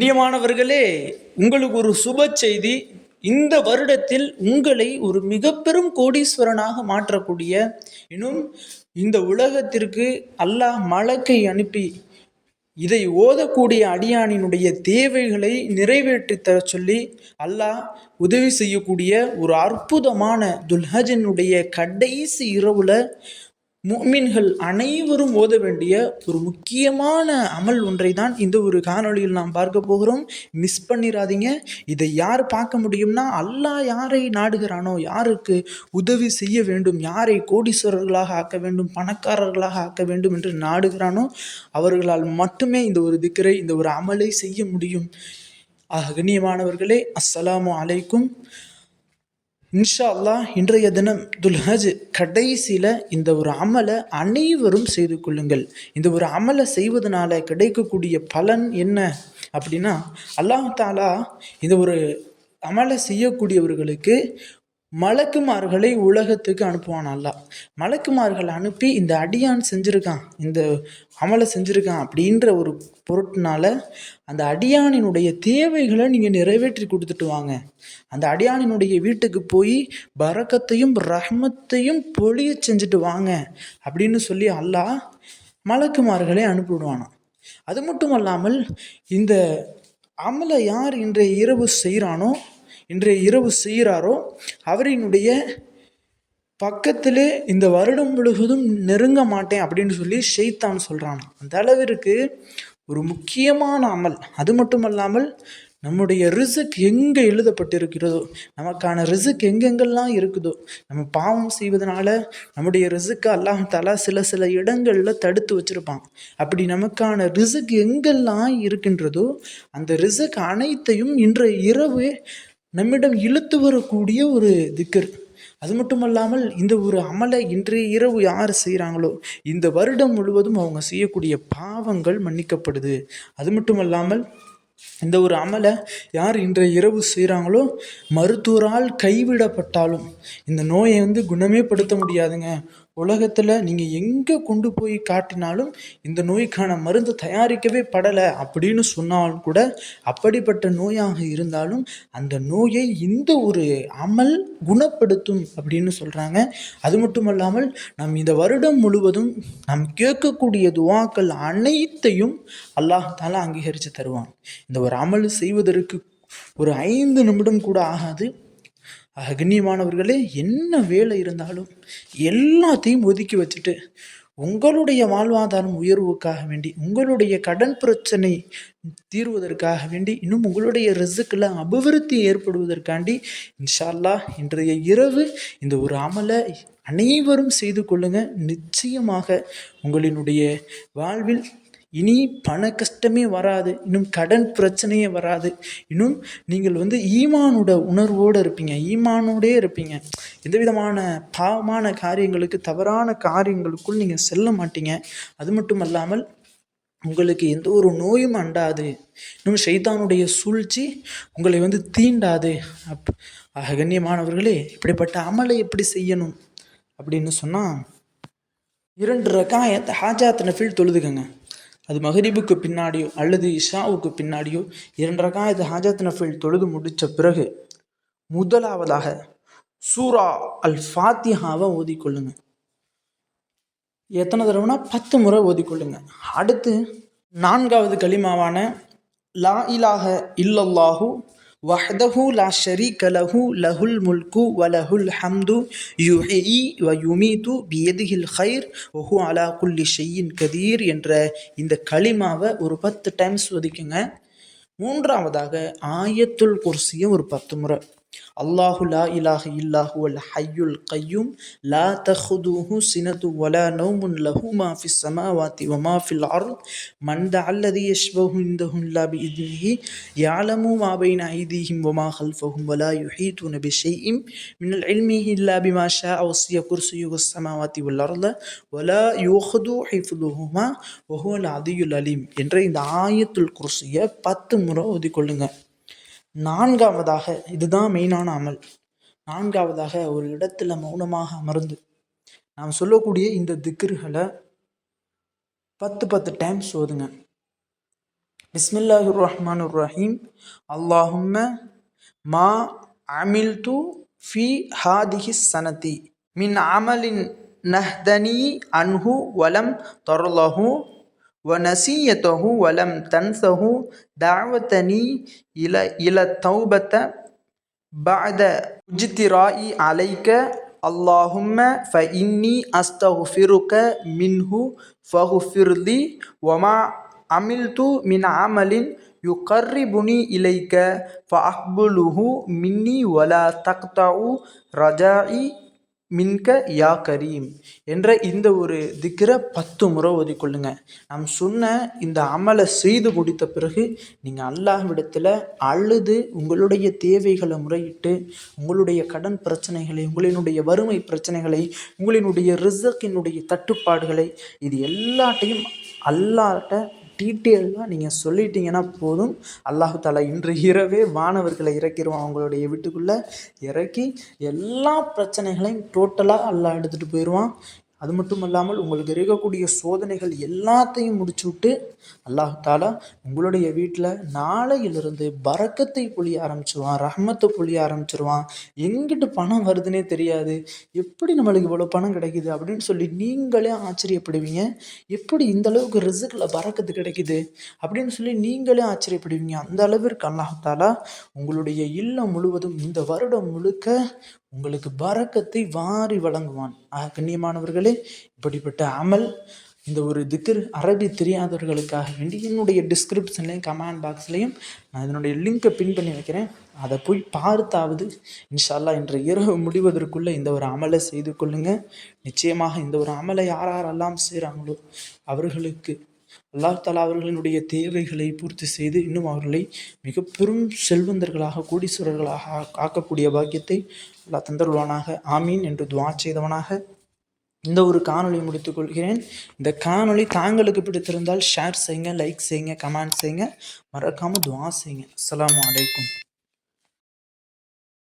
கண்ணியமானவர்களே உங்களுக்கு ஒரு சுப செய்தி. இந்த வருடத்தில் உங்களை ஒரு மிக பெரும் கோடீஸ்வரனாக மாற்றக்கூடிய இன்னும் இந்த உலகத்திற்கு அல்லாஹ் மலக்கை அனுப்பி இதை ஓதக்கூடிய அடியானினுடைய தேவைகளை நிறைவேற்றி தர சொல்லி அல்லாஹ் உதவி செய்யக்கூடிய ஒரு அற்புதமான துல்ஹஜனுடைய கடைசி இரவுல முஃமின்கள் அனைவரும் ஓத வேண்டிய ஒரு முக்கியமான அமல் ஒன்றை தான் இந்த ஒரு காணொளியில் நாம் பார்க்க போகிறோம். மிஸ் பண்ணிடாதீங்க இதை யார் பார்க்க முடியும்னா அல்லாஹ் யாரை நாடுகிறானோ யாருக்கு உதவி செய்ய வேண்டும் யாரை கோடீஸ்வரர்களாக ஆக்க வேண்டும் பணக்காரர்களாக ஆக்க வேண்டும் என்று நாடுகிறானோ அவர்களால் மட்டுமே இந்த ஒரு திக்கரை இந்த ஒரு அமலை செய்ய முடியும். ஆக கண்ணியமானவர்களே அஸ்ஸலாமு அலைக்கும். இன்ஷா அல்லாஹ் இன்றைய தினம் துல்ஹஜ் கடைசியில் இந்த ஒரு அமலை அனைவரும் செய்து கொள்ளுங்கள். இந்த ஒரு அமலை செய்வதனால கிடைக்கக்கூடிய பலன் என்ன அப்படின்னா அல்லாஹ் தாலா இந்த ஒரு அமலை செய்யக்கூடியவர்களுக்கு மலக்குமார்களை உலகத்துக்கு அனுப்புவான் அல்லாஹ். மலக்குமார்கள் அனுப்பி இந்த அடியான் செஞ்சுருக்கான் இந்த அமலை செஞ்சுருக்கான் அப்படின்ற ஒரு பொருட்டினால அந்த அடியானினுடைய தேவைகளை நீங்கள் நிறைவேற்றி கொடுத்துட்டு வாங்க. அந்த அடியானினுடைய வீட்டுக்கு போய் பரக்கத்தையும் ரஹ்மத்தையும் பொழிய செஞ்சுட்டு வாங்க அப்படின்னு சொல்லி அல்லாஹ் மலக்குமார்களை அனுப்பிவிடுவானான் அது மட்டும் அல்லாமல் இந்த அமலை யார் இன்றைய இரவு செய்கிறானோ இன்றைய இரவு செய்கிறாரோ அவரினுடைய பக்கத்திலே இந்த வருடம் முழுவதும் நெருங்க மாட்டேன் அப்படின்னு சொல்லி ஷெய்தான் சொல்கிறான் அந்த அளவிற்கு ஒரு முக்கியமான அமல். அது மட்டும் அல்லாமல் நம்முடைய ரிசுக் எங்கே எழுதப்பட்டிருக்கிறதோ நமக்கான ரிசுக் எங்கெங்கெல்லாம் இருக்குதோ நம்ம பாவம் செய்வதனால நம்முடைய ரிசுக்கை அல்லாஹ் தாலா சில சில இடங்களில் தடுத்து வச்சுருப்பான். அப்படி நமக்கான ரிசுக் எங்கெல்லாம் இருக்கின்றதோ அந்த ரிசுக் அனைத்தையும் இன்றைய இரவு நம்மிடம் இழுத்து வரக்கூடிய ஒரு திக்கர் அது மட்டும் அல்லாமல் இந்த ஒரு அமலை இன்றைய இரவு யார் செய்கிறாங்களோ இந்த வருடம் முழுவதும் அவங்க செய்யக்கூடிய பாவங்கள் மன்னிக்கப்படுது. அது மட்டும் அல்லாமல் இந்த ஒரு அமலை யார் இன்றைய இரவு செய்கிறாங்களோ மருத்துவரால் கைவிடப்பட்டாலும் இந்த நோயை வந்து குணமே படுத்த முடியாதுங்க. உலகத்தில் நீங்கள் எங்கே கொண்டு போய் காட்டினாலும் இந்த நோய்க்கான மருந்து தயாரிக்கவே படலை அப்படின்னு சொன்னாலும் கூட அப்படிப்பட்ட நோயாக இருந்தாலும் அந்த நோயை இந்த ஒரு அமல் குணப்படுத்தும் அப்படின்னு சொல்கிறாங்க அது மட்டும் அல்லாமல் நம் இந்த வருடம் முழுவதும் நாம் கேட்கக்கூடிய துவாக்கள் அனைத்தையும் அல்லாஹால அங்கீகரித்து தருவான். இந்த ஒரு அமல் செய்வதற்கு ஒரு ஐந்து நிமிடம் கூட ஆகாது. ஆக கண்ணியமானவர்களே என்ன வேலை இருந்தாலும் எல்லாத்தையும் ஒதுக்கி வச்சுட்டு உங்களுடைய வாழ்வாதாரம் உயர்வுக்காக வேண்டி உங்களுடைய கடன் பிரச்சனை தீர்வதற்காக வேண்டி இன்னும் உங்களுடைய ரிசுக்கில் அபிவிருத்தி ஏற்படுவதற்காண்டி இன்ஷா அல்லாஹ் இன்றைய இரவு இந்த ஒரு அமலை அனைவரும் செய்து கொள்ளுங்கள் நிச்சயமாக உங்களினுடைய வாழ்வில் இனி பண கஷ்டமே வராது இன்னும் கடன் பிரச்சனையே வராது. இன்னும் நீங்கள் வந்து ஈமானோட உணர்வோடு இருப்பீங்க ஈமானோடே இருப்பீங்க. எந்த விதமான பாவமான காரியங்களுக்கு தவறான காரியங்களுக்குள் நீங்கள் செல்ல மாட்டீங்க. அது மட்டும் அல்லாமல் உங்களுக்கு எந்த ஒரு நோயும் அண்டாது. இன்னும் ஷைத்தானுடைய சூழ்ச்சி உங்களை வந்து தீண்டாது. அப் ஆக கண்ணியமானவர்களே இப்படிப்பட்ட அமலை எப்படி செய்யணும் அப்படின்னு சொன்னால் இரண்டு ரகாயத்தை ஹாஜாத் நஃபில் தொழுதுகங்க. அது மஹரிபுக்கு பின்னாடியோ அல்லது இஷாவுக்கு பின்னாடியோ இரண்டு ரகாயத் ஹாஜாத் நஃபில் தொழுது முடித்த பிறகு முதலாவதாக சூரா அல் ஃபாத்திஹாவை ஓதிக்கொள்ளுங்க. எத்தனை தடவைனா பத்து முறை ஓதிக்கொள்ளுங்க. அடுத்து நான்காவது களிமாவான லா இலாக இல்லல்லாஹு வஹ்தஹு லா ஷரீக லஹு லஹுல் முல்கு வலஹுல் ஹம்து யுஹி வ யுமீது பியதிஹில் ஹைர் ஒஹு அலா குல்லி ஷெய்யின் கதீர் என்ற இந்த களிமாவை ஒரு பத்து டைம்ஸ் ஒதுக்குங்க. மூன்றாவதாக ஆயத்துல் குர்சியை ஒரு பத்து முறை. அல்லாஹு லா இலாஹ இல்லாஹு அல் ஹய்யுல் கையும் லா தஹுதுஹு சினது வலா நௌமுன் லஹு மா ஃபிஸ் சமாவாத்தி வமா ஃபில் அர்த் மன் த அல்லதி யஷ்பஹு இந்தஹு இல்லா பி இத்னிஹி யாலமு மா பைன ஐதீஹிம் வமா ஹல்ஃபஹும் வலா யுஹீதுன பி ஷைஇம் மினல் இல்மிஹி இல்லா பிமா ஷா வசிய குர்சியுஹு ஸமாவாத்தி வல் அர்த வலா யூஹது ஹிஃப்துஹுமா வஹுவல் அதியுல் அலீம் என்ற இந்த ஆயத்துல் குர்சியை பத்து முறை ஓதிக்கொள்ளுங்க நான்காவதாக இதுதான் மெயினான அமல். நான்காவதாக ஒரு இடத்துல மௌனமாக அமர்ந்து நாம் சொல்லக்கூடிய இந்த திக்ருகளை பத்து பத்து டைம்ஸ் ஓதுங்க. பிஸ்மில்லாஹு ரஹ்மான் ரஹீம். அல்லாஹும்ம மா அமில் து ஃபி ஹாதிஹி சனதி. மின் அமலின் நஹ்தனி அன்ஹு வலம் தொர்லஹு ونسيته ولم تنسه دعوتني إلى إلى التوبة بعد اجترائي عليك. اللهم فإني أستغفرك منه فاغفر لي. وما عملت من عمل يقربني إليك فأقبله مني ولا تقطع رجائي. மின்க யா கரீம் என்ற இந்த ஒரு திக்கிற பத்து முறை ஓதிக்கொள்ளுங்க நாம் சொன்ன இந்த அமலை செய்து முடித்த பிறகு நீங்கள் அல்லாஹ்விடத்தில் அழுது உங்களுடைய தேவைகளை முறையிட்டு உங்களுடைய கடன் பிரச்சனைகளை உங்களினுடைய வறுமை பிரச்சனைகளை உங்களினுடைய ரிசக்கினுடைய தட்டுப்பாடுகளை இது எல்லாத்தையும் அல்லாட்ட டீட்டெயிலாக நீங்கள் சொல்லிட்டீங்கன்னா போதும். அல்லாஹு தாலா இன்று இரவே வானவர்களை இறக்கிடுவான் அவங்களுடைய வீட்டுக்குள்ளே இறக்கி எல்லா பிரச்சனைகளையும் டோட்டலாக அல்லாஹ் எடுத்துகிட்டு போயிடுவான் அது மட்டும் இல்லாமல் உங்களுக்கு இருக்கக்கூடிய சோதனைகள் எல்லாத்தையும் முடிச்சு விட்டு அல்லாஹ் தாலா உங்களுடைய வீட்டில் நாளையிலிருந்து பறக்கத்தை புளிய ஆரம்பிச்சிருவான் ரஹ்மத்தை பொழிய ஆரம்பிச்சிருவான். எங்கிட்டு பணம் வருதுன்னே தெரியாது. எப்படி நம்மளுக்கு இவ்வளோ பணம் கிடைக்குது அப்படின்னு சொல்லி நீங்களே ஆச்சரியப்படுவீங்க. எப்படி இந்த அளவுக்கு ரிசுக்கில் பறக்கத்து கிடைக்குது அப்படின்னு சொல்லி நீங்களே ஆச்சரியப்படுவீங்க. அந்த அளவிற்கு அல்லாஹ் தாலா உங்களுடைய இல்லம் முழுவதும் இந்த வருடம் முழுக்க உங்களுக்கு பறக்கத்தை வாரி வழங்குவான். ஆக கண்ணியமானவர்களே இப்படிப்பட்ட அமல் இந்த ஒரு திக்ர் அரபி தெரியாதவர்களுக்காக வேண்டி என்னுடைய டிஸ்கிரிப்ஷன்லேயும் கமெண்ட் பாக்ஸ்லேயும் நான் இதனுடைய லிங்க்கை பின் பண்ணி வைக்கிறேன். அதை போய் பார்த்தாவது இன்ஷால்லா இன்று இரவு முடிவதற்குள்ளே இந்த ஒரு அமலை செய்து கொள்ளுங்கள் நிச்சயமாக இந்த ஒரு அமலை யார் யாரெல்லாம் செய்கிறாங்களோ அவர்களுக்கு அல்லாஹ் தாலா அவர்களினுடைய தேவைகளை பூர்த்தி செய்து இன்னும் அவர்களை மிக பெரும் செல்வந்தர்களாக கோடீஸ்வரர்களாக ஆக்கக்கூடிய பாக்கியத்தை அல்லாஹ் தந்தருள்வானாக. ஆமீன் என்று துவா செய்தவனாக இந்த ஒரு காணொலி முடித்துக் கொள்கிறேன். இந்த காணொலி தாங்களுக்கு பிடித்திருந்தால் ஷேர் செய்யுங்க லைக் செய்யுங்க கமெண்ட் செய்யுங்க. மறக்காமல் துவா செய்யுங்க. அஸ்லாம் வலைக்கும்